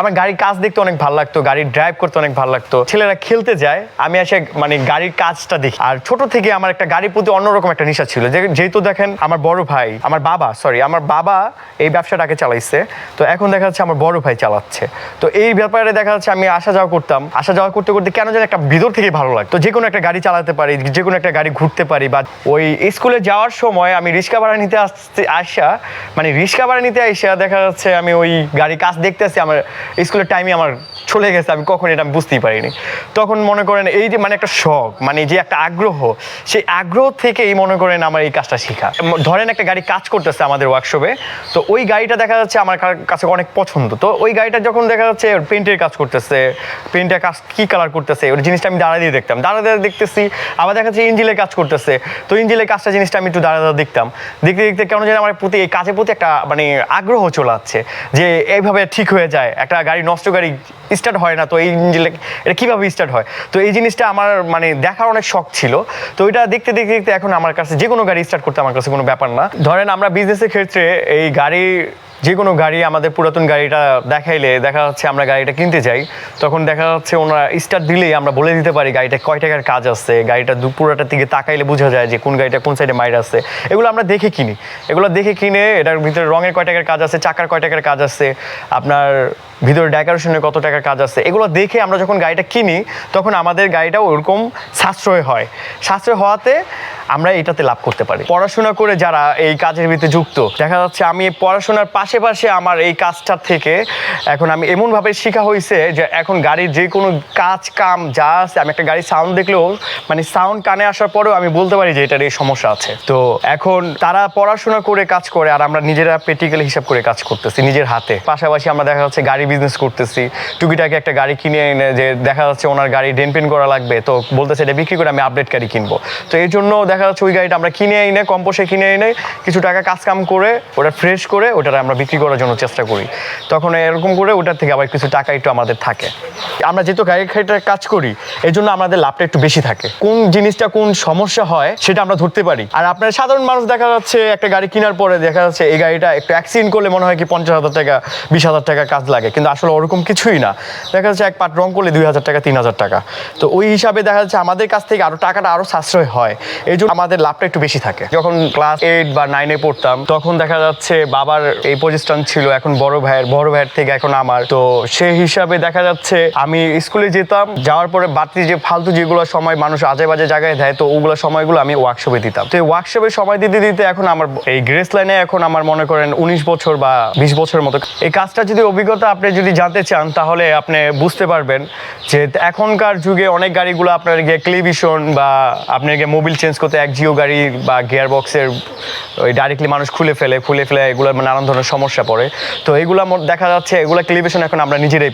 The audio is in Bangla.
আমার গাড়ির কাজ দেখতে অনেক ভালো লাগতো গাড়ি ড্রাইভ করতে অনেক ভালো লাগতো। ছেলেরা খেলতে যায়, আমি এসে মানে গাড়ির কাজটা দেখি। আর ছোট থেকে আমার একটা গাড়ির প্রতি অন্যরকম একটা নেশা ছিল যেহেতু দেখেন আমার বড় ভাই, আমার বাবা সরি আমার বাবা এই ব্যবসাটাকে চালাইছে। তো এখন দেখা যাচ্ছে আমার বড় ভাই চালাচ্ছে। তো এই ব্যাপারে দেখা যাচ্ছে আমি আসা যাওয়া করতাম। আসা যাওয়া করতে করতে কেন যেন একটা ভিতর থেকে ভালো লাগতো। যে কোনো একটা গাড়ি চালাতে পারি যে কোনো একটা গাড়ি ঘুরতে পারি, বা ওই স্কুলে যাওয়ার সময় আমি রিক্সা ভাড়া নিতে আসতে, আসা মানে রিক্সা ভাড়া নিতে আসা দেখা যাচ্ছে আমি ওই গাড়ি কাজ দেখতে আসছি আমার স্কুলের টাইমে আমার চলে গেছে, আমি কখন এটা আমি বুঝতেই পারিনি। তখন মনে করেন এই যে মানে একটা শখ মানে যে একটা আগ্রহ, সেই আগ্রহ থেকেই মনে করেন আমার এই কাজটা শেখা। ধরেন একটা গাড়ি কাজ করতেছে আমাদের ওয়ার্কশপে তো ওই গাড়িটা দেখা যাচ্ছে আমার কাছে অনেক পছন্দ। তো ওই গাড়িটা যখন দেখা যাচ্ছে পেন্টের কাজ করতেছে পেন্টের কাজ কি কালার করতেছে ওই জিনিসটা আমি দাঁড়া দিয়ে দেখতাম। দাঁড়া দিয়ে দেখতেছি, আবার দেখা যাচ্ছে ইঞ্জিলের কাজ করতেছে, তো ইঞ্জিলের কাজটা জিনিসটা আমি একটু দাঁড়া দাঁড়া দেখতাম। দেখতে দেখতে কেন যেন আমার প্রতি এই কাজের প্রতি একটা মানে আগ্রহ চলে আসছে, যে এইভাবে ঠিক হয়ে যায়, একটা গাড়ি নষ্ট গাড়ি স্টার্ট হয় না, তো এই ইঞ্জিলে এটা কীভাবে স্টার্ট হয়? তো এই জিনিসটা আমার মানে দেখার অনেক শখ ছিল। তো এটা দেখতে দেখতে দেখতে এখন আমার কাছে যে কোনো গাড়ি স্টার্ট করতে আমার কাছে কোনো ব্যাপার না। ধরেন আমরা বিজনেসের ক্ষেত্রে এই গাড়ি যে কোনো গাড়ি, আমাদের পুরাতন গাড়িটা দেখাইলে দেখা যাচ্ছে আমরা গাড়িটা কিনতে যাই, তখন দেখা যাচ্ছে ওনারা স্টার্ট দিলেই আমরা বলে দিতে পারি গাড়িটা কয় টাকার কাজ আছে, গাড়িটা দুপুরটার দিকে তাকাইলে বোঝা যায় যে কোন গাড়িটা কোন সাইডে মাইর আছে। এগুলো আমরা দেখে কিনি। এগুলো দেখে কিনে এটার ভিতরে রঙের কয় টাকার কাজ আছে, চাকার কয় টাকার কাজ আছে, আপনার ভিতরে ডেকোরেশনের কত টাকার কাজ আছে, এগুলো দেখে আমরা যখন গাড়িটা কিনি, তখন আমাদের গাড়িটা ওরকম সাশ্রয় হয়। সাশ্রয় হওয়াতে আমরা এটাতে লাভ করতে পারি। পড়াশোনা করে যারা এই কাজের ভিতরে যুক্ত, দেখা যাচ্ছে আমি পড়াশোনার পাশে পাশে আমার এই কাজটার থেকে এখন আমি এমনভাবে শেখা হয়েছে যে এখন গাড়ির যে কোনো কাজ, কাম যা আছে, আমি একটা গাড়ির সাউন্ড দেখলেও মানে সাউন্ড কানে আসার পরেও আমি বলতে পারি যে এটার এই সমস্যা আছে। তো এখন তারা পড়াশোনা করে কাজ করে আর আমরা নিজেরা প্র্যাকটিক্যালি হিসাব করে কাজ করতেছি নিজের হাতে। পাশাপাশি আমরা দেখা যাচ্ছে গাড়ি বিজনেস করতেছি। টুকিটাকি একটা গাড়ি কিনে এনে যে দেখা যাচ্ছে ওনার গাড়ি ডেন পেন করা লাগবে, তো বলতেছে এটা বিক্রি করে আমি আপডেট গাড়ি কিনবো। তো এই জন্য দেখা যাচ্ছে ওই গাড়িটা আমরা কিনে এনে কম পয়সায় কিনে এনে কিছু টাকা কাজ কাম করে, ওটা ফ্রেশ করে ওটা আমরা বিক্রি করার জন্য চেষ্টা করি। তখন এরকম করে ওটার থেকে আবার কিছু টাকা একটু আমাদের থাকে। আমরা যেহেতু গাড়ি খাইটার কাজ করি এই জন্য আমাদের লাভটা একটু বেশি থাকে। কোন জিনিসটা কোন সমস্যা হয়, সেটা আমরা ধরতে পারি। আর আপনার সাধারণ মানুষ দেখা যাচ্ছে, একটা গাড়ি কেনার পরে দেখা যাচ্ছে এই গাড়িটা একটু অ্যাক্সিডেন্ট করলে মনে হয় কি পঞ্চাশ হাজার টাকা, বিশ হাজার টাকা কাজ লাগে। কিন্তু আসলে ওরকম কিছুই না। দেখা যাচ্ছে এক পাট রং করলে দুই হাজার টাকা, তিন হাজার টাকা। তো ওই হিসাবে দেখা যাচ্ছে আমাদের কাছ থেকে আরও টাকাটা আরও সাশ্রয় হয়। এই জন্য আমাদের লাভটা একটু বেশি থাকে। যখন ক্লাস এইট বা নাইনে পড়তাম, তখন দেখা যাচ্ছে বাবার এই পজিশন ছিল এখন বড় ভাইয়ের বড় ভাইয়ের থেকে এখন আমার। তো সেই হিসাবে দেখা যাচ্ছে, আমি স্কুলে যেতাম, যাওয়ার পরে বাড়তি যে ফালতু যেগুলো সময় মানুষ আজে বাজে জায়গায় দেয়, তো ওগুলো সময়গুলো আমি ওয়ার্কশপে দিতাম। তো এই ওয়ার্কশপে সময় দিতে দিতে এখন আমার এই গ্রেস লাইনে এখন আমার মনে করেন উনিশ বছর বা বিশ বছরের মতো। এই কাজটা যদি অভিজ্ঞতা আপনি যদি জানতে চান, তাহলে আপনি বুঝতে পারবেন যে এখনকার যুগে অনেক গাড়িগুলো আপনার গিয়ে ক্লিভিশন বা আপনার গিয়ে মোবিল চেঞ্জ করতে এক জিও গাড়ি বা গিয়ার বক্সের ওই ডাইরেক্টলি মানুষ খুলে ফেলে খুলে ফেলে এগুলো নানান ধরনের সমস্যা পড়ে। তো এগুলো দেখা যাচ্ছে এগুলো ক্লিভিশন এখন আমরা নিজেরাই